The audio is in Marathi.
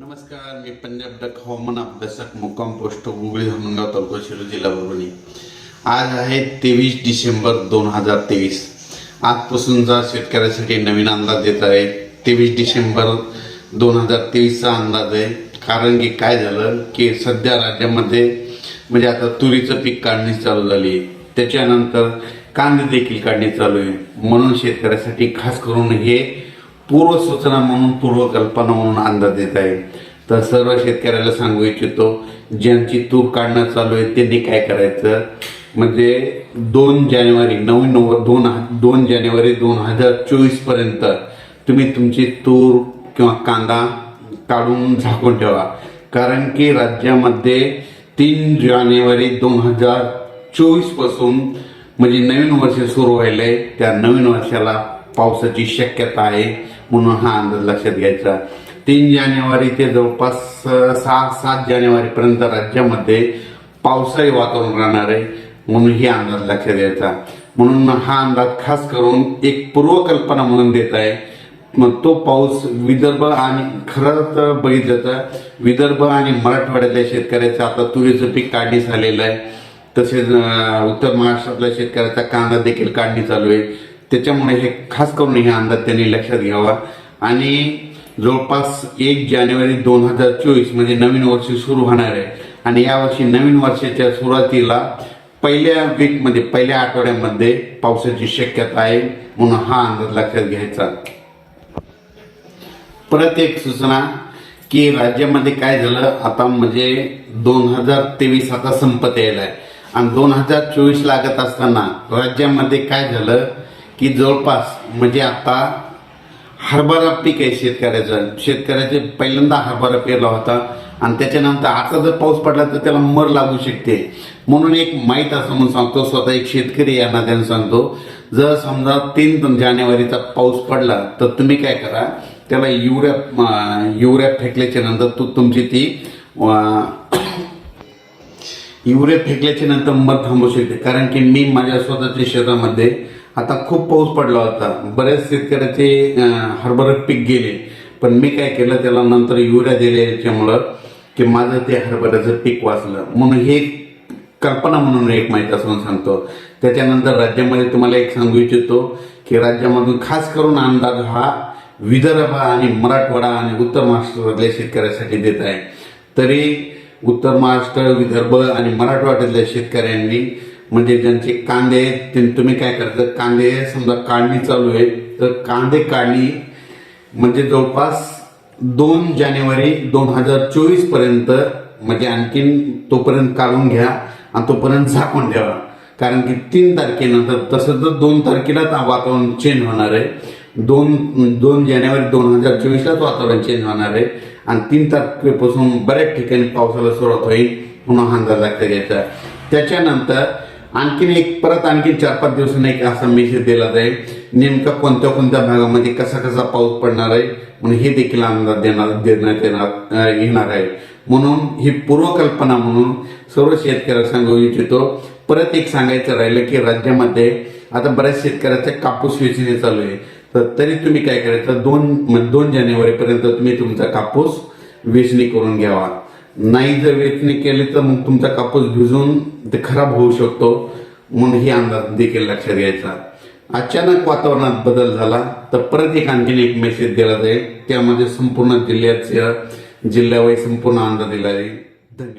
नमस्कार मी पंजाब डक हवामान अभ्यासक मुक्काम पोस्ट गुगळी धामणगाव तालुका शिरू जिल्हा परभणी. आज आहे तेवीस डिसेंबर दोन हजार तेवीस. आजपासूनचा शेतकऱ्यासाठी नवीन अंदाज देत आहे तेवीस डिसेंबर दोन हजार तेवीसचा अंदाज आहे. कारण की काय झालं की सध्या राज्यामध्ये म्हणजे आता तुरीचं पीक काढणी चालू झाली. आहे त्याच्यानंतर कांदे देखील काढणी चालू आहे. म्हणून शेतकऱ्यासाठी खास करून हे पूर्व सूचना म्हणून पूर्वकल्पना म्हणून अंदाज देत आहे. तर सर्व शेतकऱ्याला सांगू इच्छितो ज्यांची तूर काढणं चालू आहे त्यांनी काय करायचं? म्हणजे दोन जानेवारी नऊ नव्वद दोन दोन जानेवारी दोन हजार चोवीसपर्यंत तुम्ही तुमची तूर किंवा कांदा काढून झाकून ठेवा. कारण की राज्यामध्ये तीन जानेवारी दोन हजार चोवीसपासून म्हणजे नवीन वर्ष सुरू व्हायलंय त्या नवीन वर्षाला पावसाची शक्यता आहे म्हणून हा अंदाज लक्षात घ्यायचा. तीन जानेवारी ते जवळपास सहा सात जानेवारीपर्यंत राज्यामध्ये पावसाळी वातावरण राहणार आहे म्हणून ही अंदाज लक्षात घ्यायचा. म्हणून हा अंदाज खास करून एक पूर्वकल्पना म्हणून देत आहे. मग तो पाऊस विदर्भ आणि खरं तर बघितलं तर विदर्भ आणि मराठवाड्यातल्या शेतकऱ्याचं आता तुरीचं पीक काढणी झालेलं आहे. तसेच उत्तर महाराष्ट्रातल्या शेतकऱ्याचा कांदा देखील काढणी चालू आहे. त्याच्यामुळे हे खास करून हे अंदाज त्यांनी लक्षात घ्यावा. आणि जवळपास एक जानेवारी दोन हजार चोवीस म्हणजे नवीन वर्ष सुरू होणार आहे. आणि यावर्षी नवीन वर्षाच्या सुरुवातीला पहिल्या वीकमध्ये पहिल्या आठवड्यामध्ये पावसाची शक्यता आहे म्हणून हा अंदाज लक्षात घ्यायचा. परत एक सूचना की राज्यामध्ये काय झालं? आता म्हणजे दोन हजार तेवीस आता संपत यायला आहे. आणि दोन हजार चोवीस लागत असताना राज्यामध्ये काय झालं? की जवळपास म्हणजे आता हरभरा पीक आहे शेतकऱ्याचं. शेतकऱ्याचे पहिल्यांदा हरभरा पेरला होता आणि त्याच्यानंतर आता जर पाऊस पडला तर त्याला मर लागू शकते. म्हणून एक माहीत असं म्हणून सांगतो स्वतः एक शेतकरी या नात्याने सांगतो जर समजा तीन जानेवारीचा पाऊस पडला तर तुम्ही काय करा त्याला युरिया अं, फेकल्याच्या नंतर तू तुमची ती अं, युरिया फेकल्याच्या नंतर मर थांबू शकते. कारण की मी माझ्या स्वतःच्या शेतामध्ये आता खूप पाऊस पडला होता. बऱ्याच शेतकऱ्याचे हरभरा पीक गेले. पण मी काय केलं त्याला नंतर युरिया दिल्याच्यामुळं की माझं ते हरभऱ्याचं पीक वाचलं. म्हणून हे कल्पना म्हणून एक माहीत असं सांगतो. त्याच्यानंतर राज्यामध्ये तुम्हाला एक सांगू इच्छितो की राज्यामधून खास करून अंदाज हा विदर्भ आणि मराठवाडा आणि उत्तर महाराष्ट्रातल्या शेतकऱ्यासाठी देत आहे. तरी उत्तर महाराष्ट्र विदर्भ आणि मराठवाड्यातल्या शेतकऱ्यांनी म्हणजे ज्यांचे कांदे आहेत, ते तुम्ही काय करता? कांदे समजा काढणी चालू आहे तर कांदे काढणी म्हणजे जवळपास दोन जानेवारी दोन हजार चोवीसपर्यंत म्हणजे आणखीन तोपर्यंत काढून घ्या आणि तोपर्यंत झाकून ठेवा. कारण की तीन तारखेनंतर तसं तर दोन तारखेलाच वातावरण चेंज होणार आहे. दोन दोन जानेवारी दोन हजार चोवीसलाच वातावरण चेंज होणार आहे. आणि तीन तारखेपासून बऱ्याच ठिकाणी पावसाला सुरुवात होईल म्हणून अंदाज लागता घ्यायचा त्याच्यानंतर आणखीन एक परत आणखीन चार पाच दिवसांनी एक असा मेसेज दिला जाईल. नेमका कोणत्या कोणत्या भागामध्ये कसा कसा पाऊस पडणार आहे? म्हणून हे देखील अंदाज देणार देण्यात येणार येणार आहे. म्हणून ही पूर्वकल्पना म्हणून सर्व शेतकऱ्याला सांगू इच्छितो. परत एक सांगायचं राहिलं की राज्यामध्ये आता बऱ्याच शेतकऱ्याचे कापूस वेचणी चालू आहे. तर तरी तुम्ही काय करायचं? दोन दोन जानेवारीपर्यंत तुम्ही तुमचा कापूस वेचणी करून घ्यावा. नाही जर वेचणी केली तर मग तुमचा कापूस भिजून ते खराब होऊ शकतो. म्हणून ही अंदाज देखील लक्षात घ्यायचा. अचानक वातावरणात बदल झाला तर परत एक आणखीन एक मेसेज दिला जाईल. त्यामध्ये संपूर्ण जिल्ह्याच्या जिल्ह्यावर संपूर्ण अंदाज दिला जाईल. धन्यवाद.